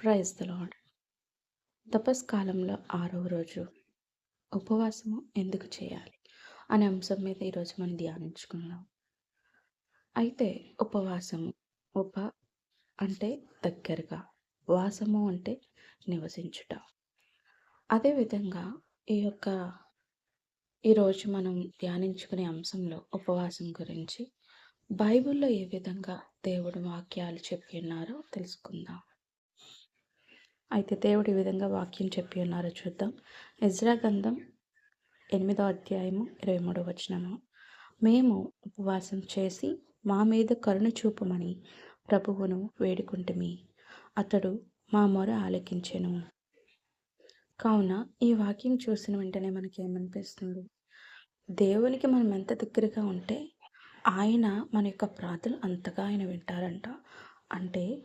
Praise the తపస్కాలంలో ఆరవ రోజు ఉపవాసము ఎందుకు చేయాలి అనే అంశం మీద ఈరోజు మనం ధ్యానించుకుందాం. అయితే ఉపవాసము ఉప అంటే దగ్గరగా వాసము అంటే నివసించుట. అదేవిధంగా ఈ యొక్క ఈరోజు మనం ధ్యానించుకునే అంశంలో ఉపవాసం గురించి బైబిల్లో ఏ విధంగా దేవుడు వాక్యాలు చెప్పి ఉన్నారో తెలుసుకుందాం. అయితే దేవుడు ఈ విధంగా వాక్యం చెప్పి ఉన్నారో చూద్దాం. ఇజ్రా గంధం ఎనిమిదో అధ్యాయము ఇరవై మూడో వచనము. మేము ఉపవాసం చేసి మా మీద కరుణ చూపమని ప్రభువును వేడుకుంటుమి. అతడు మా మొర ఆలకించెను. కావున ఈ వాక్యం చూసిన వెంటనే మనకి ఏమనిపిస్తుంది దేవునికి మనం ఎంత దగ్గరగా ఉంటే ఆయన మన యొక్క ప్రార్థన అంతగా ఆయన వింటారంట. అంటే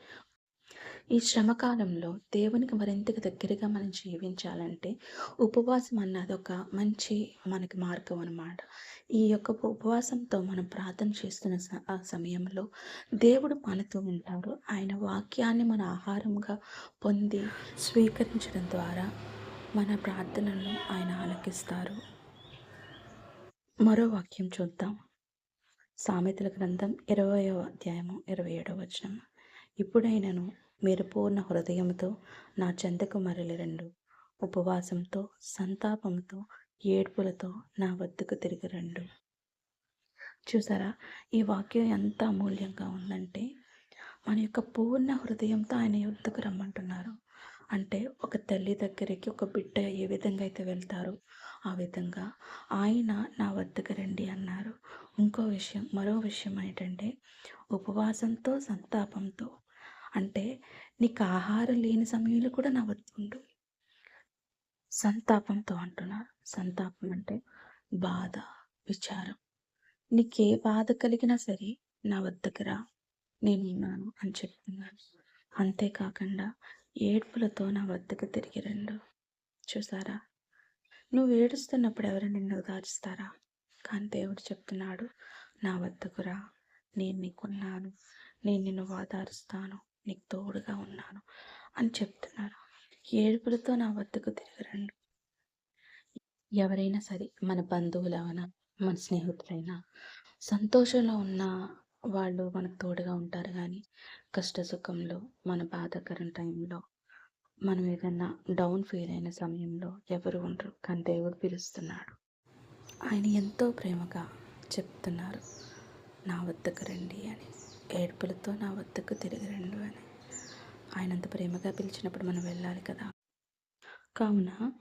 ఈ శ్రమకాలంలో దేవునికి మరింతగా దగ్గరగా మనం జీవించాలంటే ఉపవాసం అన్నది ఒక మంచి మనకి మార్గం అన్నమాట. ఈ యొక్క ఉపవాసంతో మనం ప్రార్థన చేస్తున్న స- ఆ సమయంలో దేవుడు మనతో ఉంటాడు. ఆయన వాక్యాన్ని మన ఆహారంగా పొంది స్వీకరించడం ద్వారా మన ప్రార్థనలను ఆయన ఆలకిస్తారు. మరో వాక్యం చూద్దాం. సామెతల గ్రంథం ఇరవయో అధ్యాయము ఇరవై ఏడవ వచనం. ఇప్పుడైనను మీరు పూర్ణ హృదయంతో నా చెంతకు మరలిరండు. ఉపవాసంతో సంతాపంతో ఏడ్పులతో నా వద్దకు తిరిగి రండు చూసారా? ఈ వాక్యం ఎంత అమూల్యంగా ఉందంటే మన యొక్క పూర్ణ హృదయంతో ఆయన యుద్ధకు రమ్మంటున్నారు. అంటే ఒక తల్లి దగ్గరికి ఒక బిడ్డ ఏ విధంగా అయితే వెళ్తారో ఆ విధంగా ఆయన నా వద్దకు రండి అన్నారు. ఇంకో విషయం మరో విషయం ఏంటంటే ఉపవాసంతో సంతాపంతో అంటే నీకు ఆహారం లేని సమయంలో కూడా నా వద్ద ఉండు. సంతాపంతో అంటున్నా. సంతాపం అంటే బాధ విచారం. నీకే బాధ కలిగినా సరే నా వద్దకు రా. నేనున్నాను అని చెప్తున్నాను అంతేకాకుండా ఏడ్పులతో నా వద్దకు తిరిగి రండు. చూసారా? నువ్వు ఏడుస్తున్నప్పుడు ఎవరు నిన్ను దాచుస్తారా కానీ దేవుడు చెప్తున్నాడు నా వద్దకు రా. నేను నీకున్నాను. నేను నిన్ను వాదారుస్తాను నీకు తోడుగా ఉన్నాను అని చెప్తున్నారు. ఏడుపులతో నా వద్దకు తిరిగి రండి. ఎవరైనా సరే మన బంధువులైనా మన స్నేహితులైనా సంతోషంలో ఉన్న వాళ్ళు మనకు తోడుగా ఉంటారు కానీ కష్ట సుఖంలో మన బాధాకరం టైంలో మనం ఏదన్నా డౌన్ ఫీల్ అయిన సమయంలో ఎవరు ఉండరు. కానీ దేవుడు పిలుస్తున్నాడు. ఆయన ఎంతో ప్రేమగా చెప్తున్నారు నా వద్దకు రండి అని. ఏడుపులతో నా వద్దకు తిరిగి రండు అని. ఆయన అంత ప్రేమగా పిలిచినప్పుడు మనం వెళ్ళాలి కదా. కావున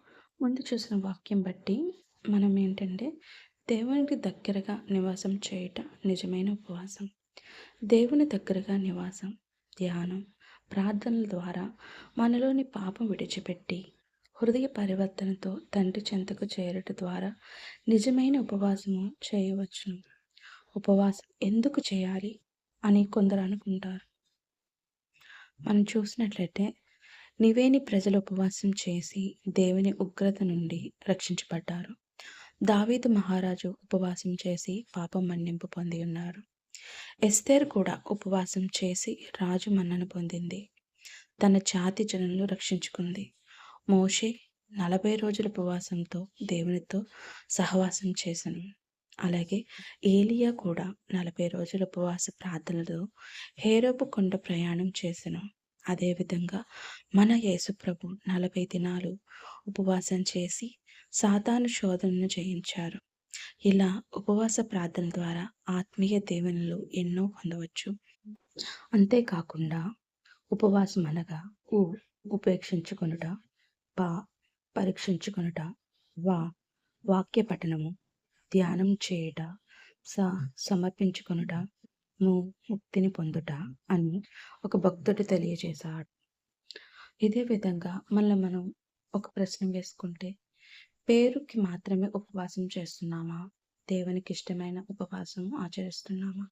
ముందు చూసిన వాక్యం బట్టి మనం ఏంటంటే దేవునికి దగ్గరగా నివాసం చేయటం నిజమైన ఉపవాసం. దేవుని దగ్గరగా నివాసం ధ్యానం ప్రార్థనల ద్వారా మనలోని పాపం విడిచిపెట్టి హృదయ పరివర్తనతో తండ్రి చెంతకు చేరట ద్వారా నిజమైన ఉపవాసము చేయవచ్చును. ఉపవాసం ఎందుకు చేయాలి? అని కొందరు అనుకుంటారు. మనం చూసినట్లయితే నివేని ప్రజలు ఉపవాసం చేసి దేవుని ఉగ్రత నుండి రక్షించబడ్డారు. దావీదు మహారాజు ఉపవాసం చేసి పాపం మన్నింపు పొంది ఉన్నారు. ఎస్తేర్ కూడా ఉపవాసం చేసి రాజు మన్నను పొందింది. తన జాతి జనులను రక్షించుకుంది. మోషే నలభై రోజుల ఉపవాసంతో దేవునితో సహవాసం చేశాను అలాగే ఏలియా కూడా నలభై రోజుల ఉపవాస ప్రార్థనలో హేరోపు కొండ ప్రయాణం చేసెను. అదేవిధంగా మన యేసుప్రభు నలభై దినాలు ఉపవాసం చేసి సాతాను శోధనను జయించారు. ఇలా ఉపవాస ప్రార్థన ద్వారా ఆత్మీయ దేవనలు ఎన్నో పొందవచ్చు. అంతేకాకుండా ఉపవాసం అనగా ఉ ఉపేక్షించుకొనుట పా పరీక్షించుకొనుట వా వాక్య పఠనము ధ్యానం చేయుట స సమర్పించుకొనుట ముక్తిని పొందుట అని ఒక భక్తుడు తెలియజేశాడు. ఇదే విధంగా మళ్ళీ మనం ఒక ప్రశ్న వేసుకుంటే పేరుకి మాత్రమే ఉపవాసం చేస్తున్నామా? దేవునికి ఇష్టమైన ఉపవాసం ఆచరిస్తున్నామా?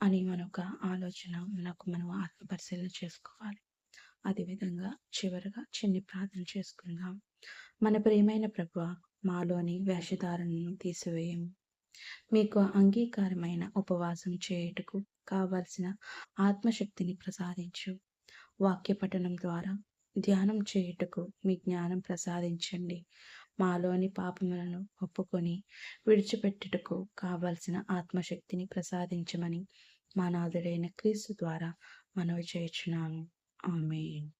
అని మన ఒక ఆలోచన మనకు మనం ఆత్మ పరిశీలన చేసుకోవాలి. అదేవిధంగా చివరగా చిన్ని ప్రార్థన చేసుకుందాం. మన ప్రేమైన ప్రభు మాలోని వేషధారణను తీసివేయము మీకు అంగీకారమైన ఉపవాసం చేయుటకు కావలసిన ఆత్మశక్తిని ప్రసాదించు. వాక్య పఠనం ద్వారా ధ్యానం చేయుటకు మీ జ్ఞానం ప్రసాదించండి. మాలోని పాపములను ఒప్పుకొని విడిచిపెట్టుటకు కావలసిన ఆత్మశక్తిని ప్రసాదించమని మా నాథుడైన క్రీస్తు ద్వారా మనవి చేయుచున్నాను I mean.